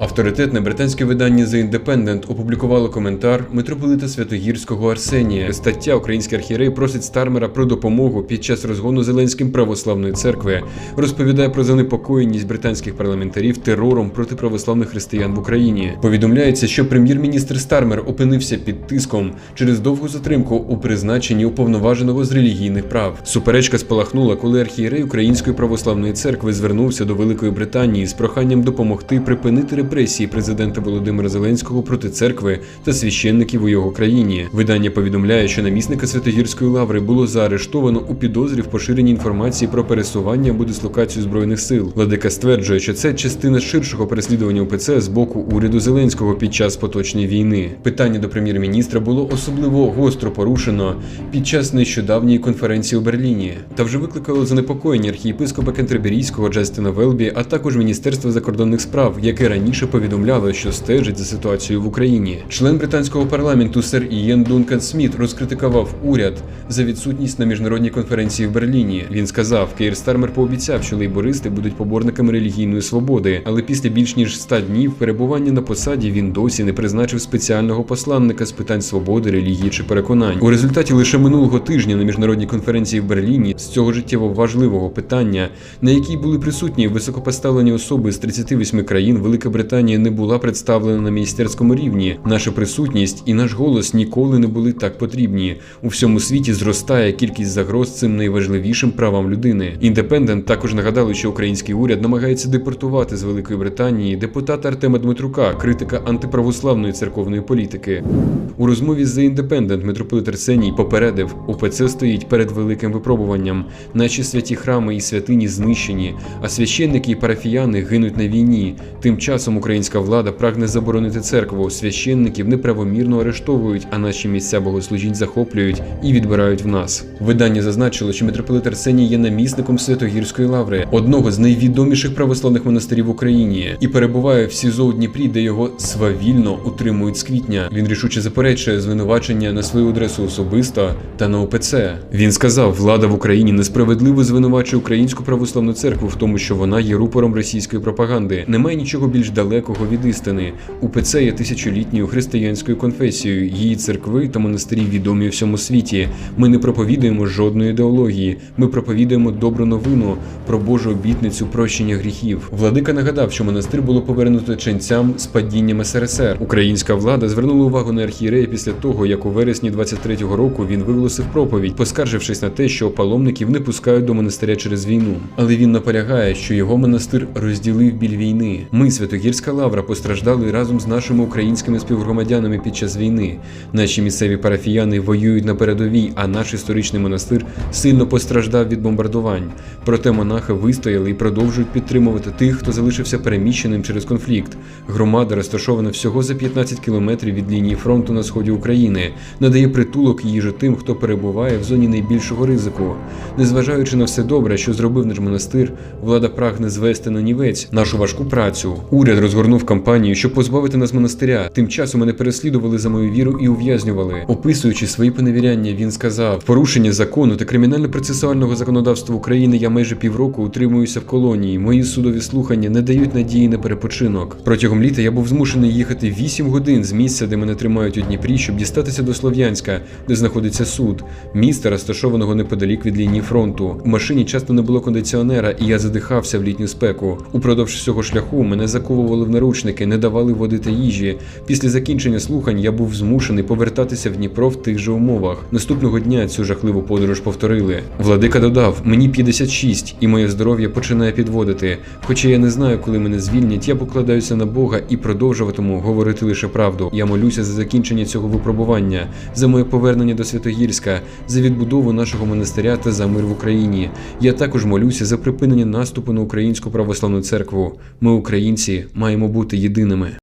Авторитетне британське видання The Independent опублікувало коментар митрополита Святогірського Арсенія. Стаття Український архієрей просить Стармера про допомогу під час розгону Зеленським православної церкви. Розповідає про занепокоєність британських парламентарів терором проти православних християн в Україні. Повідомляється, що прем'єр-міністр Стармер опинився під тиском через довгу затримку у призначенні уповноваженого з релігійних прав. Суперечка спалахнула, коли архієрей Української православної церкви звернувся до Великої Британії з проханням допомогти припинити репресії президента Володимира Зеленського проти церкви та священників у його країні. Видання повідомляє, що намісника Святогірської лаври було заарештовано у підозрі в поширенні інформації про пересування або дислокацію збройних сил. Владика стверджує, що це частина ширшого переслідування УПЦ з боку уряду Зеленського під час поточної війни. Питання до прем'єр-міністра було особливо гостро порушено під час нещодавньої конференції у Берліні та вже викликало занепокоєння архієпископа Кентерберійського Джастина Велбі, а також Міністерства закордонних справ, яке раніше повідомляло, що стежить за ситуацією в Україні. Член британського парламенту сер Ієн Дункан Сміт розкритикував уряд за відсутність на міжнародній конференції в Берліні. Він сказав, Кейр Стармер пообіцяв, що лейбористи будуть поборниками релігійної свободи, але після більш ніж 100 днів перебування на посаді він досі не призначив спеціального посланника з питань свободи, релігії чи переконань. У результаті лише минулого тижня на міжнародній конференції в Берліні з цього життєво важливого питання, на якій були присутні високопоставлені особи з 38 країн, Велика Британія не була представлена на міністерському рівні. Наша присутність і наш голос ніколи не були так потрібні. У всьому світі зростає кількість загроз цим найважливішим правам людини. Індепендент також нагадали, що український уряд намагається депортувати з Великої Британії депутата Артема Дмитрука, критика антиправославної церковної політики. У розмові з The Independent митрополит Арсеній попередив, УПЦ стоїть перед великим випробуванням. Наші святі храми і святині знищені, а священники і парафіяни гинуть на війні. Тим часом українська влада прагне заборонити церкву. Священників неправомірно арештовують, а наші місця богослужінь захоплюють і відбирають в нас. Видання зазначило, що митрополит Арсеній є намісником Святогірської лаври, одного з найвідоміших православних монастирів в Україні, і перебуває в СІЗО у Дніпрі, де його свавільно утримують з квітня. Він рішуче заперечує звинувачення на свою адресу особисто та на ОПЦ. Він сказав, влада в Україні несправедливо звинувачує українську православну церкву в тому, що вона є рупором російської пропаганди. Немає нічого більш далекого від істини. УПЦ є тисячолітньою християнською конфесією. Її церкви та монастирі відомі у всьому світі. Ми не проповідуємо жодної ідеології. Ми проповідуємо добру новину про Божу обітницю прощення гріхів. Владика нагадав, що монастир було повернуто ченцям з падінням СРСР. Українська влада звернула увагу на архієрея після того, як у вересні 23-го року він виголосив проповідь, поскаржившись на те, що паломників не пускають до монастиря через війну. Але він наполягає, що його монастир розділив біль війни. Ми, Святогірська лавра, постраждали разом з нашими українськими співгромадянами під час війни. Наші місцеві парафіяни воюють на передовій, а наш історичний монастир сильно постраждав від бомбардувань. Проте монахи вистояли і продовжують підтримувати тих, хто залишився переміщеним через конфлікт. Громада розташована всього за 15 кілометрів від лінії фронту на сході України, надає притулок їжу тим, хто перебуває в зоні найбільшого ризику. Незважаючи на все добре, що зробив наш монастир, влада прагне звести на нівець нашу важку працю. Уряд розгорнув кампанію, щоб позбавити нас монастиря. Тим часом мене переслідували за мою віру і ув'язнювали. Описуючи свої поневіряння, він сказав: «В порушення закону та кримінально-процесуального законодавства України я майже півроку утримуюся в колонії. Мої судові слухання не дають надії на перепочинок. Протягом літа я був змушений їхати 8 годин з місця, де мене тримають у Дніпрі, щоб дістатися до Слов'янська, де знаходиться суд, міста, розташованого неподалік від лінії фронту. У машині часто не було кондиціонера, і я задихався в літню спеку. Упродовж всього шляху мене заковували в наручники, не давали води та їжі. Після закінчення слухань я був змушений повертатися в Дніпро в тих же умовах. Наступного дня цю жахливу подорож повторили. Владика додав: мені 56, і моє здоров'я починає підводити. Хоча я не знаю, коли мене звільнять, я покладаюся на Бога і продовжуватиму говорити лише правду. Я молюся за закінчення цього випробування, за моє повернення до Святогірська, за відбудову нашого монастиря та за мир в Україні. Я також молюся за припинення наступу на українську православну церкву. Ми, українці, маємо бути єдиними.